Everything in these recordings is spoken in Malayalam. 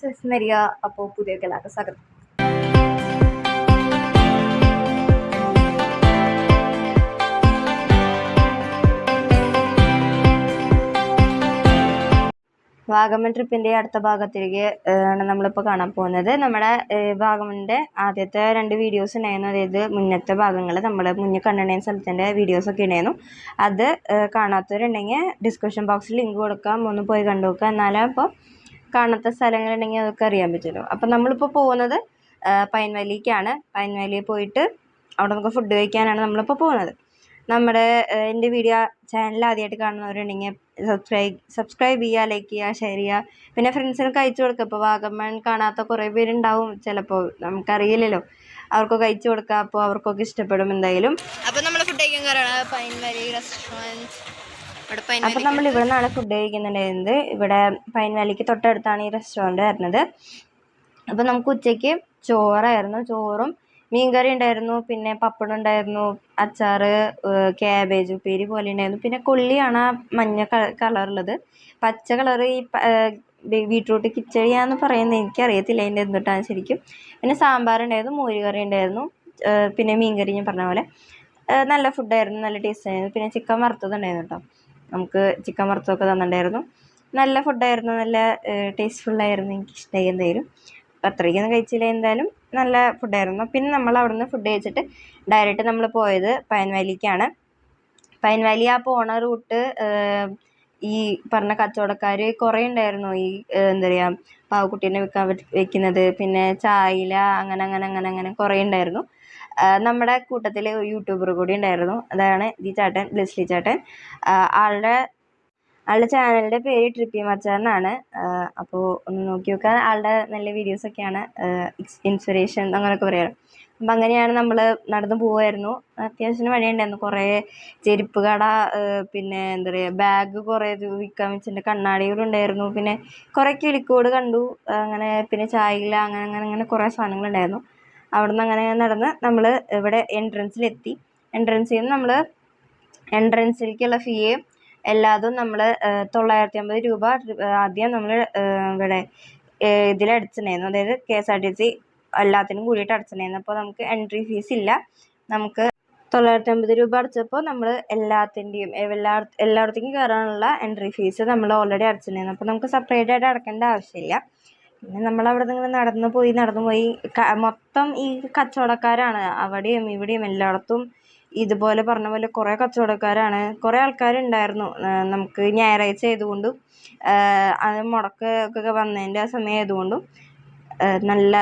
ജസ്റ്റ് മരിയ അപ്പോൾ പുതിയ കലാക്ക് സ്വാഗതം. വാഗമൺ ട്രിപ്പിന്റെ അടുത്ത ഭാഗത്തിലേക്ക് ഏഹ്, ആണ് നമ്മളിപ്പോൾ കാണാൻ പോകുന്നത് നമ്മുടെ വാഗമണിന്റെ ആദ്യത്തെ രണ്ട് വീഡിയോസ് ഉണ്ടായിരുന്നു. അതായത് മുന്നത്തെ ഭാഗങ്ങൾ നമ്മൾ മുന്നേ കണ്ടിരുന്ന സ്ഥലത്തിന്റെ വീഡിയോസൊക്കെ ഉണ്ടായിരുന്നു. അത് കാണാത്തവരുണ്ടെങ്കിൽ ഡിസ്ക്രിപ്ഷൻ ബോക്സിൽ ലിങ്ക് കൊടുക്കാം. ഒന്ന് പോയി കണ്ടു നോക്കുക എന്നാലും അപ്പോൾ കാണാത്ത സ്ഥലങ്ങളുണ്ടെങ്കിൽ അതൊക്കെ അറിയാൻ പറ്റുമല്ലോ. അപ്പം നമ്മളിപ്പോൾ പോകുന്നത് പൈൻ വാലിക്കാണ് പൈൻ വാലിയിൽ പോയിട്ട് അവിടെ നമുക്ക് ഫുഡ് കഴിക്കാനാണ് നമ്മളിപ്പോൾ പോകുന്നത്. നമ്മുടെ എന്റെ വീഡിയോ ചാനൽ ആദ്യമായിട്ട് കാണുന്നവരുണ്ടെങ്കിൽ സബ്സ്ക്രൈബ് സബ്സ്ക്രൈബ് ചെയ്യുക ലൈക്ക് ചെയ്യുക ഷെയർ ചെയ്യുക. പിന്നെ ഫ്രണ്ട്സിനൊക്കെ അയച്ചു കൊടുക്കുക. ഇപ്പോൾ വാഗമൺ കാണാത്ത കുറേ പേരുണ്ടാവും ചിലപ്പോൾ. നമുക്കറിയില്ലല്ലോ. അവർക്കൊക്കെ അയച്ചു കൊടുക്കുക. അപ്പോൾ അവർക്കൊക്കെ ഇഷ്ടപ്പെടും എന്തായാലും. അപ്പോൾ നമ്മൾ ഫുഡ് കഴിക്കാൻ കയറാണ് പൈൻ വാലി റെസ്റ്റോറന്റ് അപ്പം നമ്മൾ ഇവിടെ നിന്നാണ് ഫുഡ് കഴിക്കുന്നുണ്ടായിരുന്നത് ഇവിടെ പൈൻ വാലിക്ക് തൊട്ടടുത്താണ് ഈ റെസ്റ്റോറന്റ് വരുന്നത്. അപ്പം നമുക്ക് ഉച്ചയ്ക്ക് ചോറായിരുന്നു. ചോറും മീൻകറി ഉണ്ടായിരുന്നു. പിന്നെ പപ്പടം ഉണ്ടായിരുന്നു. അച്ചാറ് ക്യാബേജ് ഉപ്പേരി പോലെ ഉണ്ടായിരുന്നു. പിന്നെ കൊള്ളിയാണ് ആ മഞ്ഞ കളറുള്ളത് പച്ച കളർ ഈ ബീട്രൂട്ട് കിച്ചടിയാന്ന് പറയുന്നത് എനിക്കറിയത്തില്ല അതിന്റെ എന്തുട്ടാണ് ശരിക്കും. പിന്നെ സാമ്പാർ ഉണ്ടായിരുന്നു മോരി കറി ഉണ്ടായിരുന്നു. പിന്നെ മീൻകറി ഞാൻ പറഞ്ഞ പോലെ. നല്ല ഫുഡായിരുന്നു നല്ല ടേസ്റ്റ് ആയിരുന്നു. പിന്നെ ചിക്കൻ വറുത്തത് ഉണ്ടായിരുന്നു കേട്ടോ. നമുക്ക് ചിക്കൻ വറുത്തതൊക്കെ തന്നിട്ടുണ്ടായിരുന്നു. നല്ല ഫുഡായിരുന്നു നല്ല ടേസ്റ്റ്ഫുള്ളായിരുന്നു എനിക്ക് ഇഷ്ടമായി എന്തായാലും. അപ്പം അത്രയ്ക്കൊന്നും കഴിച്ചില്ല എന്തായാലും. നല്ല ഫുഡായിരുന്നു പിന്നെ നമ്മൾ അവിടുന്ന് ഫുഡ് കഴിച്ചിട്ട് ഡയറക്റ്റ് നമ്മൾ പോയത് പൈൻ വാലിക്കാണ് പൈൻ വാലി ആ പോണ റൂട്ട് ഈ പറഞ്ഞ കച്ചവടക്കാർ കുറേ ഉണ്ടായിരുന്നു. ഈ എന്താ പറയുക പാവക്കുട്ടീനെ വിൽക്കാൻ വെക്കുന്നത്. പിന്നെ ചായില അങ്ങനെ അങ്ങനെ അങ്ങനെ അങ്ങനെ കുറേ ഉണ്ടായിരുന്നു. നമ്മുടെ കൂട്ടത്തിൽ ഒരു യൂട്യൂബർ കൂടി ഉണ്ടായിരുന്നു. അതാണ് ഈ ചേട്ടൻ ബ്ലിസ്ലി ചേട്ടൻ. ആളുടെ ആളുടെ ചാനലിന്റെ പേര് ട്രിപ്പി മച്ചാൻ എന്നാണ് അപ്പോൾ ഒന്ന് നോക്കി നോക്കുക ആളുടെ നല്ല വീഡിയോസൊക്കെയാണ് ഇൻസ്പിറേഷൻ അങ്ങനെയൊക്കെ പറയാറ്. അപ്പം അങ്ങനെയാണ് നമ്മൾ നടന്നു പോവുമായിരുന്നു അത്യാവശ്യം വഴിയുണ്ടായിരുന്നു കുറേ ചെരുപ്പ് കട പിന്നെ എന്താ പറയുക ബാഗ് കുറേ വിൽക്കാൻ വെച്ചിട്ടുണ്ട്. കണ്ണാടികളുണ്ടായിരുന്നു പിന്നെ കുറേ കിളിക്കോട് കണ്ടു. അങ്ങനെ പിന്നെ ചായയില അങ്ങനെ അങ്ങനെ അങ്ങനെ കുറേ സാധനങ്ങളുണ്ടായിരുന്നു അവിടെ നിന്ന് അങ്ങനെ നടന്ന് നമ്മൾ ഇവിടെ എൻട്രൻസിലെത്തി എൻട്രൻസിൽ നിന്ന് നമ്മൾ എൻട്രൻസിലേക്കുള്ള ഫീയും എല്ലാതും നമ്മൾ തൊള്ളായിരത്തി അമ്പത് രൂപ ആദ്യം നമ്മൾ ഇവിടെ ഇതിൽ അടച്ചിട്ടുണ്ടായിരുന്നു. അതായത് K S R T C എല്ലാത്തിനും കൂടിയിട്ട് അടച്ചിട്ടുണ്ടായിരുന്നു. അപ്പോൾ നമുക്ക് എൻട്രി ഫീസ് ഇല്ല. നമുക്ക് തൊള്ളായിരത്തി അമ്പത് രൂപ അടച്ചപ്പോൾ നമ്മൾ എല്ലാത്തിന്റെയും എല്ലാ എല്ലായിടത്തേക്കും കയറാനുള്ള എൻട്രി ഫീസ് നമ്മൾ ഓൾറെഡി അടച്ചിട്ടുണ്ടായിരുന്നു. അപ്പോൾ നമുക്ക് സെപ്പറേറ്റ് ആയിട്ട് അടക്കേണ്ട ആവശ്യമില്ല. പിന്നെ നിന്ന് ഇങ്ങനെ നടന്നു പോയി നടന്നു പോയി. മൊത്തം ഈ കച്ചവടക്കാരാണ്. അവിടെയും ഇവിടെയും എല്ലായിടത്തും ഇതുപോലെ പറഞ്ഞ പോലെ കുറേ കച്ചവടക്കാരാണ്. കുറേ ആൾക്കാരുണ്ടായിരുന്നു. നമുക്ക് ഞായറാഴ്ച ആയതുകൊണ്ടും അത് മുടക്ക് ഒക്കെ വന്നതിന്റെ ആ സമയം ആയതുകൊണ്ടും നല്ല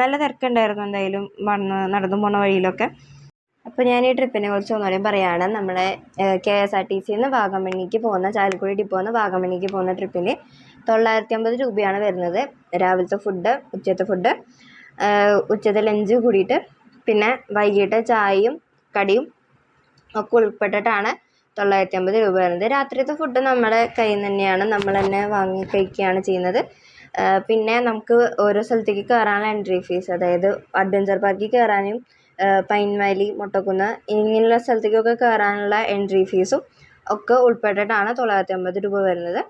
നല്ല തിരക്കുണ്ടായിരുന്നു എന്തായാലും വന്ന് നടന്നു പോണ വഴിയിലൊക്കെ. അപ്പോൾ ഞാൻ ഈ ട്രിപ്പിനെ കുറിച്ച് ഒന്നുകൂടി പറയുകയാണ് നമ്മളെ കെ എസ് ആർ ടി സിന്ന് വാഗമണ്ണിക്ക് പോകുന്ന ചാലക്കുടി ഡിപ്പോന്ന് വാഗമണ്ണിക്ക് പോകുന്ന ട്രിപ്പിന് തൊള്ളായിരത്തി അമ്പത് രൂപയാണ് വരുന്നത്. രാവിലത്തെ ഫുഡ് ഉച്ചത്തെ ഫുഡ് ഉച്ചത്തെ ലഞ്ച് കൂടിയിട്ട് പിന്നെ വൈകിട്ട് ചായയും കടിയും ഒക്കെ ഉൾപ്പെട്ടിട്ടാണ് തൊള്ളായിരത്തി അമ്പത് രൂപ വരുന്നത്. രാത്രിയത്തെ ഫുഡ് നമ്മുടെ കയ്യിൽ നിന്ന് തന്നെയാണ് നമ്മൾ തന്നെ വാങ്ങി കഴിക്കുകയാണ് ചെയ്യുന്നത്. പിന്നെ നമുക്ക് ഓരോ സ്ഥലത്തേക്ക് കയറാനുള്ള എൻട്രി ഫീസ് അതായത് അഡ്വഞ്ചർ പാർക്കിൽ കയറാനും പൈൻ വാലി മുട്ടക്കുന്ന് ഇങ്ങനെയുള്ള സ്ഥലത്തേക്കൊക്കെ കയറാനുള്ള എൻട്രി ഫീസും ഒക്കെ ഉൾപ്പെട്ടിട്ടാണ് തൊള്ളായിരത്തി അമ്പത് രൂപ വരുന്നത്.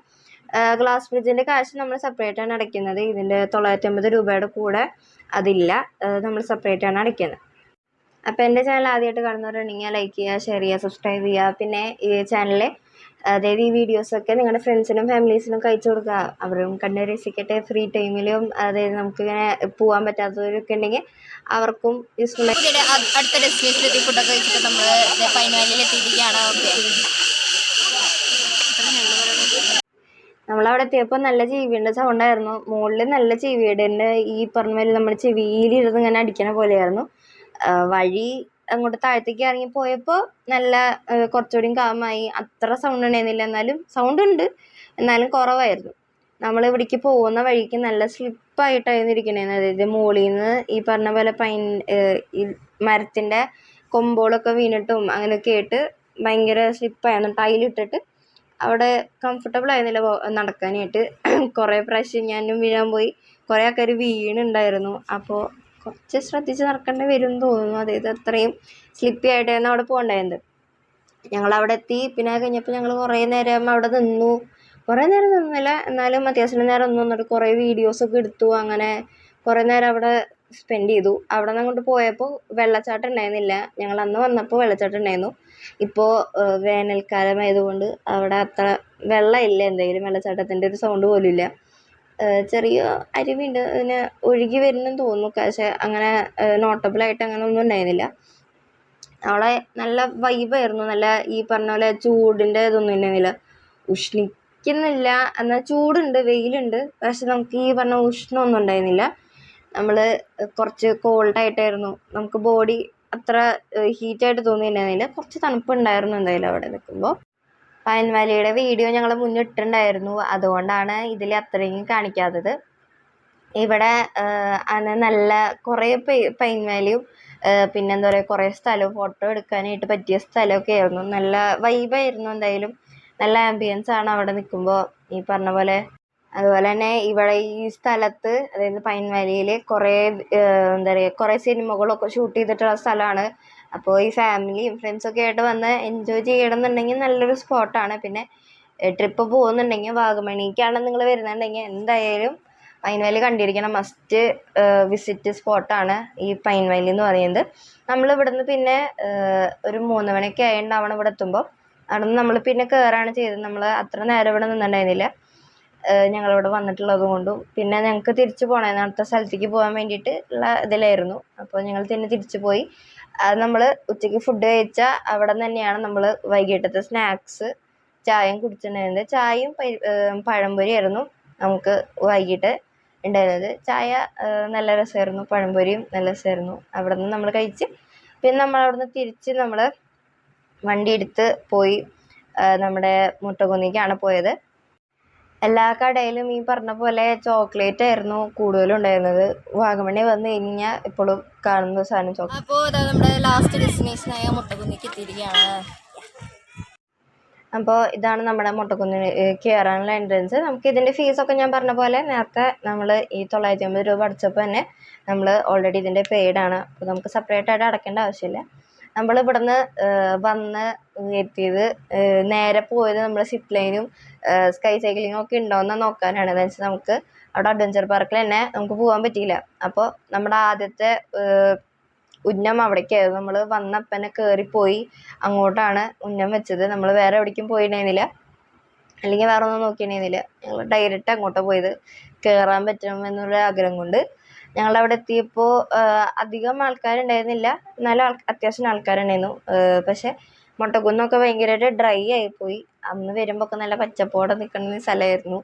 ഗ്ലാസ് ഫ്രിഡ്ജിന്റെ കാശ് നമ്മൾ സെപ്പറേറ്റ് ആണ് അടയ്ക്കുന്നത്. ഇതിന്റെ തൊള്ളായിരത്തി അമ്പത് രൂപയുടെ കൂടെ അതില്ല. നമ്മൾ സെപ്പറേറ്റ് ആണ് അടയ്ക്കുന്നത്. അപ്പോൾ എന്റെ ചാനൽ ആദ്യമായിട്ട് കാണുന്നവരുണ്ടെങ്കിൽ ലൈക്ക് ചെയ്യുക ഷെയർ ചെയ്യുക സബ്സ്ക്രൈബ് ചെയ്യുക. പിന്നെ ഈ ചാനലിലെ അതായത് ഈ വീഡിയോസൊക്കെ നിങ്ങളുടെ ഫ്രണ്ട്സിനും ഫാമിലീസിനും കഴിച്ചു കൊടുക്കുക. അവരും കണ്ട് രസിക്കട്ടെ. ഫ്രീ ടൈമിലും അതായത് നമുക്ക് നമുക്കിങ്ങനെ പോകാൻ പറ്റാത്തവരൊക്കെ ഉണ്ടെങ്കിൽ അവർക്കും യൂസ്ഫുൾ അടുത്ത ഡെസ്റ്റിനേഷനിൽ എത്തി ഫുഡൊക്കെ കഴിച്ചിട്ട് നമ്മൾ ഫൈനലിൽ പൈൻ എത്തിയിരിക്കുകയാണ്. ഓക്കെ നമ്മളവിടെ എത്തിയപ്പോൾ നല്ല ജീവിയുടെ സൗണ്ടായിരുന്നു മുകളിൽ നല്ല ചെവിയുടെ ഈ പറഞ്ഞ നമ്മൾ നമ്മുടെ ചെവിയിലിരുന്ന് ഇങ്ങനെ അടിക്കണ പോലെയായിരുന്നു. വഴി അങ്ങോട്ട് താഴത്തേക്ക് ഇറങ്ങി പോയപ്പോൾ നല്ല കുറച്ചുകൂടി കാമായി അത്ര സൗണ്ട് ഉണ്ടായിരുന്നില്ല. എന്നാലും സൗണ്ട് ഉണ്ട്. എന്നാലും കുറവായിരുന്നു. നമ്മൾ ഇവിടേക്ക് പോകുന്ന വഴിക്ക് നല്ല സ്ലിപ്പായിട്ടായിരുന്നു ഇരിക്കണേന്ന്. അതായത് മുകളിൽ നിന്ന് ഈ പറഞ്ഞ പോലെ പൈൻ മരത്തിന്റെ കൊമ്പുകളൊക്കെ വീണിട്ടും അങ്ങനെയൊക്കെ ആയിട്ട് ഭയങ്കര സ്ലിപ്പായിരുന്നു ടൈലിട്ടിട്ട് അവിടെ കംഫർട്ടബിൾ ആയിരുന്നില്ല നടക്കാനായിട്ട്. കുറേ പ്രാവശ്യം ഞാനും വീഴാൻ പോയി. കുറേ ആൾക്കാർ വീണുണ്ടായിരുന്നു. അപ്പോൾ കുറച്ച് ശ്രദ്ധിച്ച് നടക്കേണ്ടി വരും എന്ന് തോന്നുന്നു. അതായത് അത്രയും സ്ലിപ്പി ആയിട്ടായിരുന്നു അവിടെ പോകണ്ടായിരുന്നത്. ഞങ്ങൾ അവിടെ എത്തി. പിന്നെ കഴിഞ്ഞപ്പോൾ ഞങ്ങൾ കുറേ നേരം അവിടെ നിന്നു. കുറേ നേരം നിന്നില്ല. എന്നാലും അത്യാവശ്യം നേരം നിന്നിട്ട് കുറേ വീഡിയോസൊക്കെ എടുത്തു. അങ്ങനെ കുറേ നേരം അവിടെ സ്പെൻഡ് ചെയ്തു. അവിടെ നിന്ന് അങ്ങോട്ട് പോയപ്പോൾ വെള്ളച്ചാട്ടം ഉണ്ടായിരുന്നില്ല. ഞങ്ങൾ അന്ന് വന്നപ്പോൾ വെള്ളച്ചാട്ടം ഉണ്ടായിരുന്നു. ഇപ്പോൾ വേനൽക്കാലമായതുകൊണ്ട് അവിടെ അത്ര വെള്ളമില്ല. എന്തെങ്കിലും വെള്ളച്ചാട്ടത്തിന്റെ ഒരു സൗണ്ട് പോലും ഇല്ല ചെറിയ അരുവിയുണ്ട് അതിന് ഒഴുകി വരുന്നെന്ന് തോന്നുന്നു. പക്ഷേ അങ്ങനെ നോട്ടബിളായിട്ട് അങ്ങനെ ഒന്നും ഉണ്ടായിരുന്നില്ല. അവിടെ നല്ല വൈബായിരുന്നു നല്ല ഈ പറഞ്ഞ പോലെ ചൂടിന്റെ ഇതൊന്നും ഉണ്ടായിരുന്നില്ല. ഉഷ്ണിക്കുന്നില്ല. എന്നാൽ ചൂടുണ്ട്. വെയിലുണ്ട്. പക്ഷെ നമുക്ക് ഈ പറഞ്ഞ ഉഷ്ണമൊന്നും ഉണ്ടായിരുന്നില്ല. നമ്മൾ കുറച്ച് കോൾഡായിട്ടായിരുന്നു നമുക്ക് ബോഡി അത്ര ഹീറ്റായിട്ട് തോന്നിയിട്ടുണ്ടായിരുന്നില്ല കുറച്ച് തണുപ്പുണ്ടായിരുന്നു എന്തായാലും അവിടെ നിൽക്കുമ്പോൾ പൈൻ വാലിയുടെ വീഡിയോ ഞങ്ങൾ മുന്നിട്ടുണ്ടായിരുന്നു അതുകൊണ്ടാണ് ഇതിൽ അത്രയും കാണിക്കാത്തത്. ഇവിടെ അന്ന് നല്ല കുറേ പൈൻ വാലിയും പിന്നെന്താ പറയുക കുറേ സ്ഥലവും ഫോട്ടോ എടുക്കാനായിട്ട് പറ്റിയ സ്ഥലമൊക്കെ ആയിരുന്നു. നല്ല വൈബായിരുന്നു എന്തായാലും. നല്ല ആംബിയൻസ് ആണ് അവിടെ നിൽക്കുമ്പോൾ ഈ പറഞ്ഞ പോലെ അതുപോലെ തന്നെ ഇവിടെ ഈ സ്ഥലത്ത് അതായത് പൈൻ വാലിയിൽ കുറേ എന്താ പറയുക കുറേ സിനിമകളൊക്കെ ഷൂട്ട് ചെയ്തിട്ടുള്ള സ്ഥലമാണ്. അപ്പോൾ ഈ ഫാമിലിയും ഫ്രണ്ട്സൊക്കെ ആയിട്ട് വന്ന് എൻജോയ് ചെയ്യണമെന്നുണ്ടെങ്കിൽ നല്ലൊരു സ്പോട്ടാണ്. പിന്നെ ട്രിപ്പ് പോകുന്നുണ്ടെങ്കിൽ വാഗമണിക്കാണ് നിങ്ങൾ വരുന്നുണ്ടെങ്കിൽ എന്തായാലും പൈൻ വാലി കണ്ടിരിക്കണം. മസ്റ്റ് വിസിറ്റ് സ്പോട്ടാണ് ഈ പൈൻ വാലി എന്ന് പറയുന്നത്. നമ്മൾ ഇവിടുന്ന് പിന്നെ ഒരു മൂന്ന് മണിയൊക്കെ ആയിട്ടുണ്ടാവണം ഇവിടെ എത്തുമ്പോൾ അവിടെ നിന്ന് നമ്മൾ പിന്നെ കയറാണ് ചെയ്തത്. നമ്മൾ അത്ര നേരം ഇവിടെ നിന്നിട്ടുണ്ടായിരുന്നില്ല. ഞങ്ങളിവിടെ വന്നിട്ടുള്ളത് കൊണ്ടും. പിന്നെ ഞങ്ങൾക്ക് തിരിച്ചു പോകണമായിരുന്നു അടുത്ത സ്ഥലത്തേക്ക് പോകാൻ വേണ്ടിയിട്ട് ഉള്ള ഇതിലായിരുന്നു. അപ്പോൾ ഞങ്ങൾ തന്നെ തിരിച്ചു പോയി. അത് നമ്മൾ ഉച്ചയ്ക്ക് ഫുഡ് കഴിച്ചാൽ അവിടെ തന്നെയാണ് നമ്മൾ വൈകിട്ടത്തെ സ്നാക്സ് ചായയും കുടിച്ചിട്ടുണ്ടായിരുന്നത്. ചായയും പഴംപൊരിയായിരുന്നു നമുക്ക് വൈകിട്ട് ഉണ്ടായിരുന്നത്. ചായ നല്ല രസമായിരുന്നു. പഴംപൊരിയും നല്ല രസമായിരുന്നു. അവിടെ നിന്ന് നമ്മൾ കഴിച്ച് പിന്നെ നമ്മൾ അവിടെ നിന്ന് തിരിച്ച് നമ്മൾ വണ്ടി എടുത്ത് പോയി. നമ്മുടെ മുട്ടകുന്നിക്കാണ് പോയത്. എല്ലാ കടയിലും ഈ പറഞ്ഞ പോലെ ചോക്ലേറ്റ് ആയിരുന്നു കൂടുതലും ഉണ്ടായിരുന്നത്. വാഗമണ്ണി വന്നു കഴിഞ്ഞാൽ ഇപ്പോഴും കാണുന്ന സാധനം ചോക്ലേറ്റ് അപ്പോൾ ഇതാ നമ്മുടെ ലാസ്റ്റ് ഡെസ്റ്റിനേഷനായ മുട്ടക്കുന്നിക്ക് എത്തിയിരിക്കുകയാണ് അപ്പോൾ ഇതാണ് നമ്മുടെ മുട്ടക്കുന്നിന് കയറാനുള്ള എൻട്രൻസ് നമുക്ക് ഇതിന്റെ ഫീസൊക്കെ ഞാൻ പറഞ്ഞ പോലെ നേരത്തെ നമ്മൾ ഈ തൊള്ളായിരത്തി അമ്പത് രൂപ അടച്ചപ്പോൾ തന്നെ നമ്മൾ ഓൾറെഡി ഇതിന്റെ പെയ്ഡാണ് അപ്പോൾ നമുക്ക് സെപ്പറേറ്റ് ആയിട്ട് അടയ്ക്കേണ്ട ആവശ്യമില്ല. നമ്മൾ ഇവിടുന്ന് വന്ന് എത്തിയത് നേരെ പോയത് നമ്മൾ സിപ്പ് ലൈനും സ്കൈ സൈക്ലിങ്ങും ഒക്കെ ഉണ്ടോയെന്ന് നോക്കാനാണ്. എന്ന് വെച്ചാൽ നമുക്ക് അവിടെ അഡ്വഞ്ചർ പാർക്കിൽ തന്നെ നമുക്ക് പോകാൻ പറ്റിയില്ല. അപ്പോൾ നമ്മുടെ ആദ്യത്തെ ഉന്നം അവിടേക്കായിരുന്നു നമ്മൾ വന്നപ്പം തന്നെ കയറിപ്പോയി അങ്ങോട്ടാണ് ഉന്നം വെച്ചത്. നമ്മൾ വേറെ എവിടേക്കും പോയിട്ടുണ്ടായിരുന്നില്ല അല്ലെങ്കിൽ വേറെ ഒന്നും നോക്കിയിട്ടുണ്ടായിരുന്നില്ല ഞങ്ങൾ ഡയറക്റ്റ് അങ്ങോട്ടാണ് പോയത്. കയറാൻ പറ്റണം എന്നുള്ള ആഗ്രഹം കൊണ്ട് ഞങ്ങൾ അവിടെ എത്തിയപ്പോൾ അധികം ആൾക്കാരുണ്ടായിരുന്നില്ല. എന്നാലും ആൾ അത്യാവശ്യം ആൾക്കാരുണ്ടായിരുന്നു. പക്ഷേ മുട്ടക്കുന്നൊക്കെ ഭയങ്കരമായിട്ട് ഡ്രൈ ആയിപ്പോയി. അന്ന് വരുമ്പോൾ ഒക്കെ നല്ല പച്ചപ്പോടെ നിൽക്കുന്ന സ്ഥലമായിരുന്നു.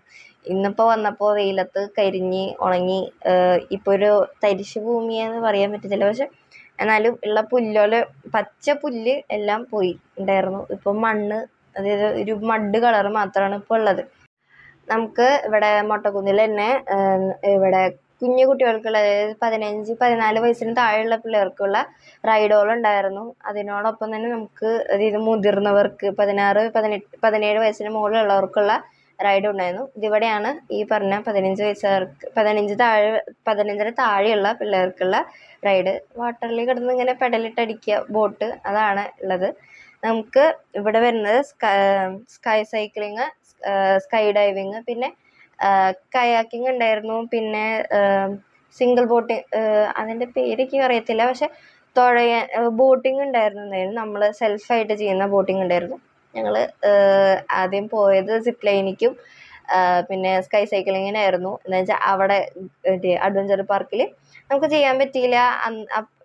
ഇന്നിപ്പോൾ വന്നപ്പോൾ വെയിലത്ത് കരിഞ്ഞ് ഉണങ്ങി ഇപ്പോൾ ഒരു തരിശ് ഭൂമിയെന്ന് പറയാൻ പറ്റത്തില്ല. പക്ഷെ എന്നാലും ഉള്ള പുല്ലോലെ പച്ച പുല്ല് എല്ലാം പോയി ഉണ്ടായിരുന്നു. ഇപ്പം മണ്ണ് അതായത് ഒരു മഡ് കളർ മാത്രമാണ് ഇപ്പോൾ ഉള്ളത്. നമുക്ക് ഇവിടെ മൊട്ടക്കുന്നിൽ തന്നെ ഇവിടെ കുഞ്ഞു കുട്ടികൾക്കുള്ള അതായത് പതിനഞ്ച് പതിനാല് വയസ്സിന് താഴെയുള്ള പിള്ളേർക്കുള്ള റൈഡുകൾ ഉണ്ടായിരുന്നു. അതിനോടൊപ്പം തന്നെ നമുക്ക് അതായത് മുതിർന്നവർക്ക് പതിനാറ് പതിനെട്ട് പതിനേഴ് വയസ്സിന് മുകളിലുള്ളവർക്കുള്ള റൈഡ് ഉണ്ടായിരുന്നു. ഇതിവിടെയാണ് ഈ പറഞ്ഞ പതിനഞ്ച് വയസ്സുകാർക്ക് പതിനഞ്ച് താഴെ പതിനഞ്ചിന് താഴെയുള്ള പിള്ളേർക്കുള്ള റൈഡ് വാട്ടറിൽ കിടന്ന് ഇങ്ങനെ പെഡലിട്ടടിക്കുക ബോട്ട് അതാണ് ഉള്ളത്. നമുക്ക് ഇവിടെ വരുന്നത് സ്കൈ സൈക്ലിങ് സ്കൈ ഡൈവിങ് പിന്നെ കയാക്കിങ് ഉണ്ടായിരുന്നു. പിന്നെ സിംഗിൾ ബോട്ടിങ് അതിന്റെ പേര് എനിക്ക് അറിയത്തില്ല. പക്ഷെ തുഴയാൻ ബോട്ടിങ് ഉണ്ടായിരുന്നു നമ്മൾ സെൽഫായിട്ട് ചെയ്യുന്ന ബോട്ടിങ് ഉണ്ടായിരുന്നു. ഞങ്ങൾ ആദ്യം പോയത് സിപ്പ് ലൈനിക്കും പിന്നെ സ്കൈ സൈക്ലിങ്ങിനായിരുന്നു എന്ന് വെച്ചാൽ അവിടെ അഡ്വഞ്ചർ പാർക്കിൽ നമുക്ക് ചെയ്യാൻ പറ്റിയില്ല.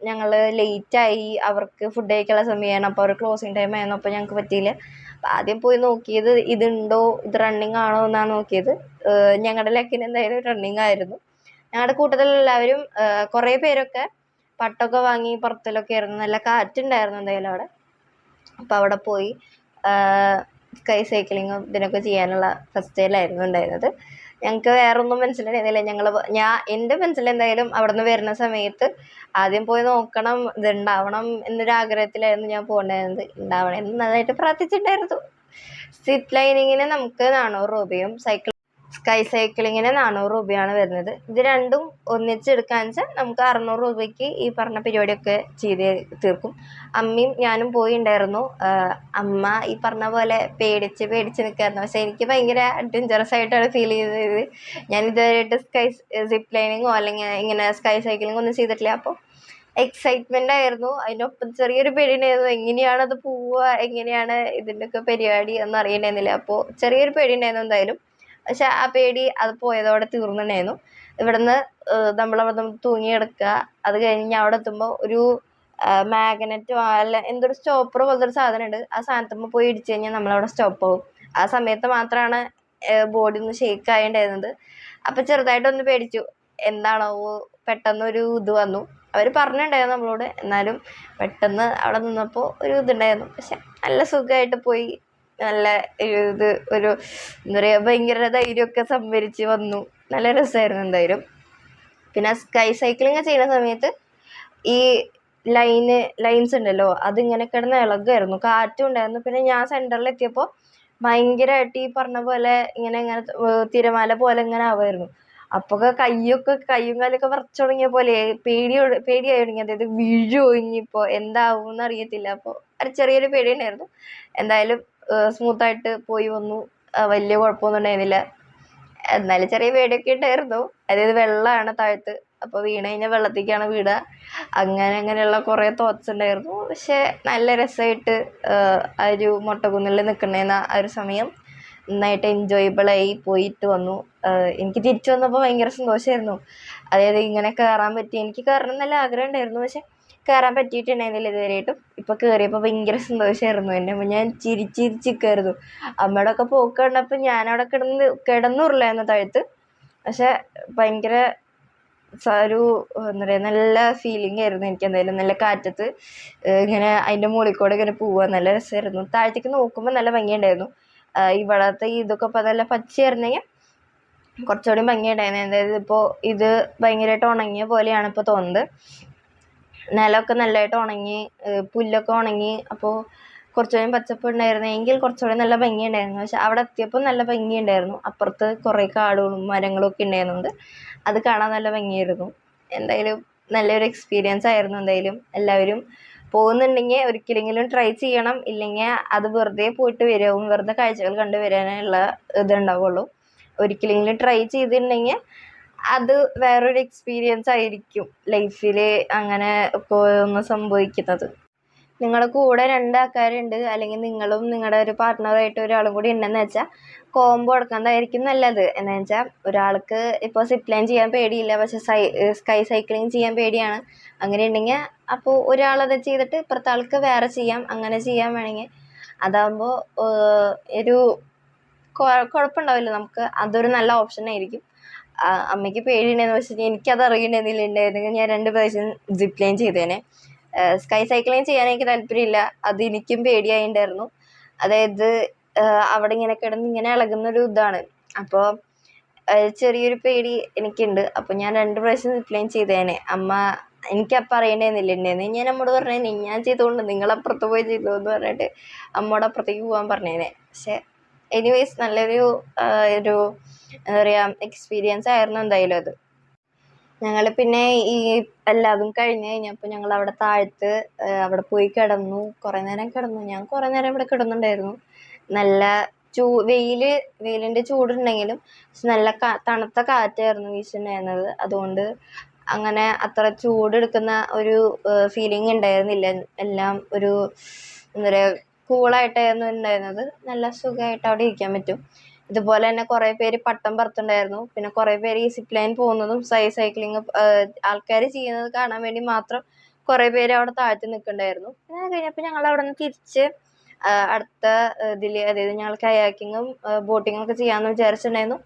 ഞങ്ങൾ ലേറ്റായി അവർക്ക് ഫുഡ് കഴിക്കാനുള്ള സമയമാണ് അപ്പോൾ അവർ ക്ലോസിങ് ടൈം ആയിരുന്നു. അപ്പോൾ ഞങ്ങൾക്ക് പറ്റിയില്ല. അപ്പോൾ ആദ്യം പോയി നോക്കിയത് ഇതുണ്ടോ? ഇത് റണ്ണിങ് ആണോ എന്നാണ് നോക്കിയത്. ഞങ്ങളുടെ ലക്കിന് എന്തായാലും റണ്ണിങ് ആയിരുന്നു. ഞങ്ങളുടെ കൂട്ടത്തിലെല്ലാവരും കുറേ പേരൊക്കെ പട്ടൊക്കെ വാങ്ങി പുറത്തിലൊക്കെ ആയിരുന്നു. നല്ല കാറ്റുണ്ടായിരുന്നു എന്തായാലും അവിടെ. അപ്പോൾ അവിടെ പോയി സ്കൈ സൈക്ലിങ്ങും ഇതിനൊക്കെ ചെയ്യാനുള്ള ഫസ്റ്റേലായിരുന്നു ഉണ്ടായിരുന്നത്. ഞങ്ങൾക്ക് വേറൊന്നും മനസ്സിലായിരുന്നില്ല ഞങ്ങൾ ഞാൻ എന്റെ മനസ്സിൽ എന്തായാലും അവിടെ നിന്ന് വരുന്ന സമയത്ത് ആദ്യം പോയി നോക്കണം ഇതുണ്ടാവണം എന്നൊരു ആഗ്രഹത്തിലായിരുന്നു ഞാൻ പോകേണ്ടത് ഉണ്ടാവണം എന്ന് നന്നായിട്ട് പ്രാർത്ഥിച്ചിട്ടുണ്ടായിരുന്നു. സിപ്പ് ലൈനിങ്ങിന് നമുക്ക് നാനൂറ് രൂപയും സൈക്കിൾ സ്കൈ സൈക്ലിങ്ങിന് നാനൂറ് രൂപയാണ് വരുന്നത്. ഇത് രണ്ടും ഒന്നിച്ചെടുക്കാന്ന് വെച്ചാൽ നമുക്ക് അറുന്നൂറ് രൂപയ്ക്ക് ഈ പറഞ്ഞ പരിപാടിയൊക്കെ ചെയ്ത് തീർക്കും. അമ്മയും ഞാനും പോയി ഉണ്ടായിരുന്നു അമ്മ ഈ പറഞ്ഞ പോലെ പേടിച്ച് പേടിച്ച് നിൽക്കായിരുന്നു പക്ഷെ എനിക്ക് ഭയങ്കര അഡ്വഞ്ചറസ് ആയിട്ടാണ് ഫീൽ ചെയ്തത്. ഞാൻ ഇതുവരെയായിട്ട് സ്കൈ സിപ്പ് ലൈനിങ്ങോ അല്ലെങ്കിൽ ഇങ്ങനെ സ്കൈ സൈക്ലിങ്ങോ ഒന്നും ചെയ്തിട്ടില്ല. അപ്പോൾ എക്സൈറ്റ്മെന്റ് ആയിരുന്നു. അതിനൊപ്പം ചെറിയൊരു പേടി ഉണ്ടായിരുന്നു എങ്ങനെയാണ് അത് പോവുക? എങ്ങനെയാണ് ഇതിന്റെയൊക്കെ പരിപാടി എന്ന് അറിയണ്ടായിരുന്നില്ല അപ്പോൾ ചെറിയൊരു പേടി ഉണ്ടായിരുന്നു എന്തായാലും. പക്ഷെ ആ പേടി അത് പോയതോടെ തീർന്നിട്ടുണ്ടായിരുന്നു ഇവിടുന്ന് നമ്മളവിടെ തൂങ്ങി കിടക്കുക അത് കഴിഞ്ഞ് അവിടെ എത്തുമ്പോൾ ഒരു മാഗ്നറ്റ് അല്ല എന്തൊരു സ്റ്റോപ്പർ പോലത്തെ ഒരു സാധനം ഉണ്ട് ആ സാധനത്തുമ്പോൾ പോയി ഇടിച്ചു കഴിഞ്ഞാൽ നമ്മളവിടെ സ്റ്റോപ്പ് ആവും. ആ സമയത്ത് മാത്രമാണ് ബോഡി ഒന്ന് ഷേക്ക് ആയിണ്ടായിരുന്നത്. അപ്പം ചെറുതായിട്ടൊന്ന് പേടിച്ചു. എന്താണാവോ പെട്ടെന്നൊരു ഇത് വന്നു. അവർ പറഞ്ഞിട്ടുണ്ടായിരുന്നു നമ്മളോട്. എന്നാലും പെട്ടെന്ന് അവിടെ നിന്നപ്പോൾ ഒരു ഇതുണ്ടായിരുന്നു പക്ഷെ നല്ല സുഖമായിട്ട് പോയി. നല്ല ഇത് ഒരു എന്താ പറയുക ഭയങ്കര ധൈര്യമൊക്കെ സംഭരിച്ച് വന്നു. നല്ല രസമായിരുന്നു എന്തായാലും. പിന്നെ സ്കൈ സൈക്ലിങ് ചെയ്യുന്ന സമയത്ത് ഈ ലൈന് ലൈൻസ് ഉണ്ടല്ലോ അതിങ്ങനെ കിടന്ന് ഇളകുമായിരുന്നു കാറ്റും ഉണ്ടായിരുന്നു. പിന്നെ ഞാൻ സെന്ററിൽ എത്തിയപ്പോൾ ഭയങ്കരമായിട്ട് ഈ പറഞ്ഞ പോലെ ഇങ്ങനെ ഇങ്ങനെ തിരമാല പോലെ ഇങ്ങനെ ആവുമായിരുന്നു അപ്പോൾ കയ്യൊക്കെ കയ്യും കാലൊക്കെ വറച്ചു തുടങ്ങിയ പോലെ പേടി പേടിയായി തുടങ്ങി അതായത് വീഴുമോ ഇനിയിപ്പോൾ എന്താവും എന്ന് അറിയത്തില്ല അപ്പോൾ ഒരു ചെറിയൊരു പേടി ഉണ്ടായിരുന്നു. എന്തായാലും സ്മൂത്തായിട്ട് പോയി വന്നു. വലിയ കുഴപ്പമൊന്നും ഉണ്ടായിരുന്നില്ല. എന്നാലും ചെറിയ പേടിയൊക്കെ ഉണ്ടായിരുന്നു. അതായത് വെള്ളമാണ് താഴത്ത്. അപ്പോൾ വീണ് കഴിഞ്ഞാൽ വെള്ളത്തേക്കാണ് വീടുക അങ്ങനെ അങ്ങനെയുള്ള കുറേ തോട്ട്സ് ഉണ്ടായിരുന്നു. പക്ഷേ നല്ല രസമായിട്ട് ആ ഒരു മൊട്ടക്കുന്നിൽ നിൽക്കണേന്ന ആ ഒരു സമയം നന്നായിട്ട് എൻജോയബിളായി പോയിട്ട് വന്നു. എനിക്ക് തിരിച്ചു വന്നപ്പോൾ ഭയങ്കര സന്തോഷമായിരുന്നു അതായത് ഇങ്ങനെ കയറാൻ പറ്റി. എനിക്ക് കയറണം നല്ല ആഗ്രഹം ഉണ്ടായിരുന്നു. പക്ഷെ കയറാൻ പറ്റിയിട്ടുണ്ടായിരുന്നില്ല ഇതുവരെയായിട്ടും. ഇപ്പോൾ കയറിയപ്പോൾ ഭയങ്കര സന്തോഷമായിരുന്നു എന്റെ അമ്മ ഞാൻ ചിരിച്ചിരിച്ച് കയറുന്നു അമ്മയുടെ ഒക്കെ പോക്ക് കണ്ടപ്പോൾ ഞാനവിടെ കിടന്ന് കിടന്നുരുളായിരുന്നു താഴത്ത്. പക്ഷെ ഭയങ്കര ഒരു എന്താ പറയുക നല്ല ഫീലിംഗ് ആയിരുന്നു എനിക്ക് എന്തായാലും. നല്ല കാറ്റത്ത് ഇങ്ങനെ അതിന്റെ മുകളിൽ കൂടെ ഇങ്ങനെ പോവുക നല്ല രസമായിരുന്നു. താഴത്തേക്ക് നോക്കുമ്പോൾ നല്ല ഭംഗിയുണ്ടായിരുന്നു. ഇവിടത്തെ ഇതൊക്കെ ഇപ്പോൾ നല്ല പച്ചയായിരുന്നെങ്കിൽ കുറച്ചുകൂടി ഭംഗിയുണ്ടായിരുന്നു. അതായത് ഇപ്പോൾ ഇത് ഭയങ്കരമായിട്ട് ഉണങ്ങിയ പോലെയാണ് ഇപ്പോൾ തോന്നുന്നത്. നിലമൊക്കെ നല്ലതായിട്ട് ഉണങ്ങി പുല്ലൊക്കെ ഉണങ്ങി. അപ്പോൾ കുറച്ചുകൂടി പച്ചപ്പ് ഉണ്ടായിരുന്നെങ്കിൽ കുറച്ചുകൂടി നല്ല ഭംഗി ഉണ്ടായിരുന്നു. പക്ഷെ അവിടെ എത്തിയപ്പോൾ നല്ല ഭംഗി ഉണ്ടായിരുന്നു. അപ്പുറത്ത് കുറേ കാടുകളും മരങ്ങളും ഒക്കെ ഉണ്ടായിരുന്നുണ്ട്. അത് കാണാൻ നല്ല ഭംഗിയായിരുന്നു. എന്തായാലും നല്ലൊരു എക്സ്പീരിയൻസ് ആയിരുന്നു എന്തായാലും എല്ലാവരും. പോകുന്നുണ്ടെങ്കിൽ ഒരിക്കലെങ്കിലും ട്രൈ ചെയ്യണം. ഇല്ലെങ്കിൽ അത് വെറുതെ പോയിട്ട് വരും വെറുതെ കാഴ്ചകൾ കണ്ടു വരാനുള്ള ഇതുണ്ടാവുള്ളൂ ഒരിക്കലെങ്കിലും ട്രൈ ചെയ്തിട്ടുണ്ടെങ്കിൽ അത് വേറൊരു എക്സ്പീരിയൻസ് ആയിരിക്കും ലൈഫിൽ അങ്ങനെ ഇപ്പോൾ ഒന്ന് സംഭവിക്കുന്നത്. നിങ്ങളുടെ കൂടെ രണ്ട് ആൾക്കാരുണ്ട് അല്ലെങ്കിൽ നിങ്ങളും നിങ്ങളുടെ ഒരു പാർട്ട്ണറായിട്ട് ഒരാളും കൂടി ഉണ്ടെന്ന് വെച്ചാൽ കോംബോ എടുക്കുന്നതായിരിക്കും നല്ലത്. എന്ന് വെച്ചാൽ ഒരാൾക്ക് ഇപ്പോൾ സിപ്പ് ലൈൻ ചെയ്യാൻ പേടിയില്ല. പക്ഷെ സൈ സ്കൈ സൈക്ലിംഗ് ചെയ്യാൻ പേടിയാണ്. അങ്ങനെ ഉണ്ടെങ്കിൽ അപ്പോൾ ഒരാളത് ചെയ്തിട്ട് ഇപ്പുറത്തെ ആൾക്ക് വേറെ ചെയ്യാം. അങ്ങനെ ചെയ്യാൻ വേണമെങ്കിൽ അതാകുമ്പോൾ ഒരു കുഴപ്പമുണ്ടാവില്ല നമുക്ക് അതൊരു നല്ല ഓപ്ഷൻ ആയിരിക്കും. അമ്മയ്ക്ക് പേടിയുണ്ടായിരുന്നു പക്ഷേ എനിക്കത് അറിയണ്ടായിരുന്നില്ല ഉണ്ടായിരുന്നെങ്കിൽ ഞാൻ രണ്ട് പ്രാവശ്യം സിപ്പ് ലൈൻ ചെയ്തേനെ. സ്കൈ സൈക്ലിംഗ് ചെയ്യാൻ എനിക്ക് താല്പര്യമില്ല. അത് എനിക്കും പേടിയായിട്ടുണ്ടായിരുന്നു. അതായത് അവിടെ ഇങ്ങനെ കിടന്ന് ഇങ്ങനെ ഇളകുന്നൊരു ഇതാണ്. അപ്പോൾ ചെറിയൊരു പേടി എനിക്കുണ്ട്. അപ്പോൾ ഞാൻ രണ്ട് പ്രാവശ്യം സിപ്പ് ലൈൻ ചെയ്തേനെ. അമ്മ എനിക്കപ്പം അറിയണ്ടായിരുന്നില്ല ഉണ്ടായിരുന്നു. ഞാൻ അമ്മോട് പറഞ്ഞേനെ ഞാൻ ചെയ്തുകൊണ്ട് നിങ്ങളപ്പുറത്ത് പോയി ചെയ്തു എന്ന് പറഞ്ഞിട്ട് അമ്മോട് അപ്പുറത്തേക്ക് പോകാൻ പറഞ്ഞേനെ. പക്ഷേ എനിവേസ് നല്ലൊരു ഒരു എന്താ പറയുക എക്സ്പീരിയൻസ് ആയിരുന്നു എന്തായാലും അത്. ഞങ്ങൾ പിന്നെ ഈ എല്ലാതും കഴിഞ്ഞ് കഴിഞ്ഞപ്പോൾ ഞങ്ങൾ അവിടെ താഴത്ത് അവിടെ പോയി കിടന്നു. കുറേ നേരം കിടന്നു. ഞാൻ കുറേ നേരം ഇവിടെ കിടന്നുണ്ടായിരുന്നു. നല്ല ചൂ വെയിൽ വെയിലിന്റെ ചൂടുണ്ടെങ്കിലും നല്ല തണുത്ത കാറ്റായിരുന്നു വീശുണ്ടായിരുന്നത്. അതുകൊണ്ട് അങ്ങനെ അത്ര ചൂടെടുക്കുന്ന ഒരു ഫീലിംഗ് ഉണ്ടായിരുന്നില്ല. എല്ലാം ഒരു എന്താ പറയുക കൂളായിട്ടായിരുന്നു ഉണ്ടായിരുന്നത് നല്ല സുഖമായിട്ട് അവിടെ ഇരിക്കാൻ പറ്റും. ഇതുപോലെ തന്നെ കുറേ പേര് പട്ടം പറത്തുണ്ടായിരുന്നു. പിന്നെ കുറേ പേര് ഈ സിപ്പ് പോകുന്നതും സൈ സൈക്ലിങ് ആൾക്കാർ ചെയ്യുന്നത് കാണാൻ വേണ്ടി മാത്രം കുറേ പേര് അവിടെ താഴ്ത്തി നിൽക്കുന്നുണ്ടായിരുന്നു. പിന്നെ അത് കഴിഞ്ഞപ്പോൾ ഞങ്ങൾ അവിടെ നിന്ന് തിരിച്ച് അടുത്ത ഇതിൽ അതായത് ഞങ്ങൾ കയാക്കിങ്ങും ബോട്ടിങ്ങും ഒക്കെ ചെയ്യാമെന്ന് വിചാരിച്ചിട്ടുണ്ടായിരുന്നു.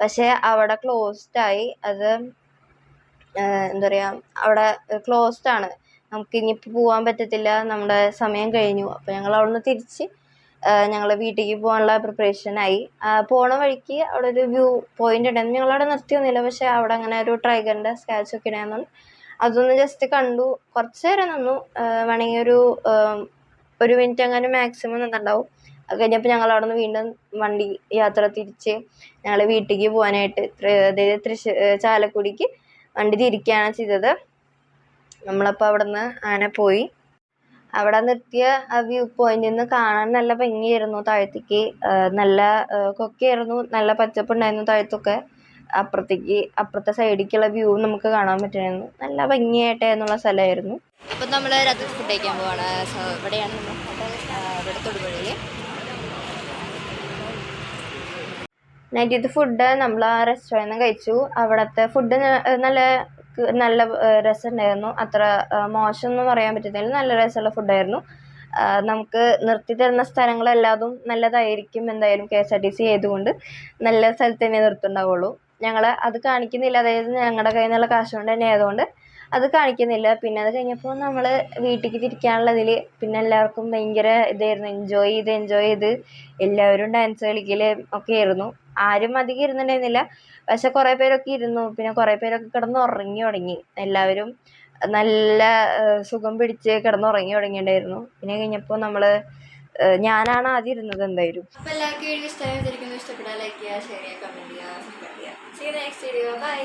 പക്ഷേ അവിടെ ക്ലോസ്ഡ് ആയി. അത് എന്താ പറയുക അവിടെ ക്ലോസ്ഡ് ആണ്. നമുക്ക് ഇനിയിപ്പോൾ പോകാൻ പറ്റത്തില്ല. നമ്മുടെ സമയം കഴിഞ്ഞു. അപ്പോൾ ഞങ്ങൾ അവിടെ നിന്ന് തിരിച്ച് ഞങ്ങൾ വീട്ടിലേക്ക് പോകാനുള്ള പ്രിപ്പറേഷനായി പോണ വഴിക്ക് അവിടെ ഒരു വ്യൂ പോയിന്റ് ഉണ്ടായിരുന്നു ഞങ്ങൾ അവിടെ നിർത്തിയൊന്നുമില്ല പക്ഷേ അവിടെ അങ്ങനെ ഒരു ട്രൈഗറിന്റെ സ്കാച്ച് ഒക്കെ ഉണ്ടായിരുന്നു. അതൊന്ന് ജസ്റ്റ് കണ്ടു. കുറച്ചു നേരം നിന്നു. വേണമെങ്കിൽ ഒരു ഒരു മിനിറ്റ് അങ്ങനെ മാക്സിമം നിന്നുണ്ടാവും അത് കഴിഞ്ഞപ്പോൾ ഞങ്ങൾ അവിടെ നിന്ന് വീണ്ടും വണ്ടി യാത്ര തിരിച്ച് ഞങ്ങൾ വീട്ടിലേക്ക് പോകാനായിട്ട് അതായത് തൃശ്ശൂർ ചാലക്കുടിക്ക് വണ്ടി തിരിക്കുകയാണ് ചെയ്തത്. നമ്മളപ്പോൾ അവിടെ നിന്ന് അങ്ങനെ പോയി. അവിടെ നിർത്തിയ ആ വ്യൂ പോയിന്റിൽ നിന്ന് കാണാൻ നല്ല ഭംഗിയായിരുന്നു. താഴത്തേക്ക് നല്ല കൊക്കയായിരുന്നു. നല്ല പച്ചപ്പുണ്ടായിരുന്നു താഴത്തൊക്കെ. അപ്പുറത്തേക്ക് അപ്പുറത്തെ സൈഡിലേക്കുള്ള വ്യൂ നമുക്ക് കാണാൻ പറ്റുമായിരുന്നു. നല്ല ഭംഗിയായിട്ടായിരുന്നുള്ള സ്ഥലമായിരുന്നു. അപ്പം നമ്മൾ രാത്രി ഫുഡ് കഴിക്കാൻ പോവാണ്. സോ ഇവിടെയാണ് നമ്മൾ ഹോട്ടൽ ഇവിടെ തൊടുപുഴയിൽ നൈറ്റത്തെ ഫുഡ് നമ്മൾ ആ റെസ്റ്റോറന്റിൽ നിന്ന് കഴിച്ചു. അവിടുത്തെ ഫുഡ് നല്ല നല്ല രസമുണ്ടായിരുന്നു. അത്ര മോശം എന്ന് പറയാൻ പറ്റുന്നില്ല നല്ല രസമുള്ള ഫുഡായിരുന്നു. നമുക്ക് നിർത്തി തരുന്ന സ്ഥലങ്ങളെല്ലാതും നല്ലതായിരിക്കും എന്തായാലും K S R T C ആയതുകൊണ്ട്. നല്ല സ്ഥലത്ത് തന്നെ നിർത്തുണ്ടാവുള്ളൂ ഞങ്ങൾ അത് കാണിക്കുന്നില്ല. അതായത് ഞങ്ങളുടെ കയ്യിൽ നിന്നുള്ള കാശ് കൊണ്ട് തന്നെ ആയതുകൊണ്ട് അത് കാണിക്കുന്നില്ല. പിന്നെ അത് കഴിഞ്ഞപ്പോൾ നമ്മൾ വീട്ടിലേക്ക് തിരിക്കാനുള്ളതിൽ പിന്നെ എല്ലാവർക്കും ഭയങ്കര ഇതായിരുന്നു. എൻജോയ് ചെയ്ത് എൻജോയ് ചെയ്ത് എല്ലാവരും ഡാൻസ് കളിക്കൽ ഒക്കെ ആയിരുന്നു. ആരും അധികം ഇരുന്നുണ്ടായിരുന്നില്ല പക്ഷെ കുറേ പേരൊക്കെ ഇരുന്നു. പിന്നെ കുറേ പേരൊക്കെ കിടന്ന് ഉറങ്ങി തുടങ്ങി. എല്ലാവരും നല്ല സുഖം പിടിച്ച് കിടന്ന് ഉറങ്ങി തുടങ്ങിയിട്ടുണ്ടായിരുന്നു. പിന്നെ കഴിഞ്ഞപ്പോൾ നമ്മൾ ഞാനാണ് ആദ്യം ഇരുന്നത് എന്തായാലും. അപ്പോൾ എല്ലാവർക്കും ലൈക്ക് ചെയ്യുക ഷെയർ ചെയ്യുക ചെയ്യുക നെക്സ്റ്റ് വീഡിയോ ബൈ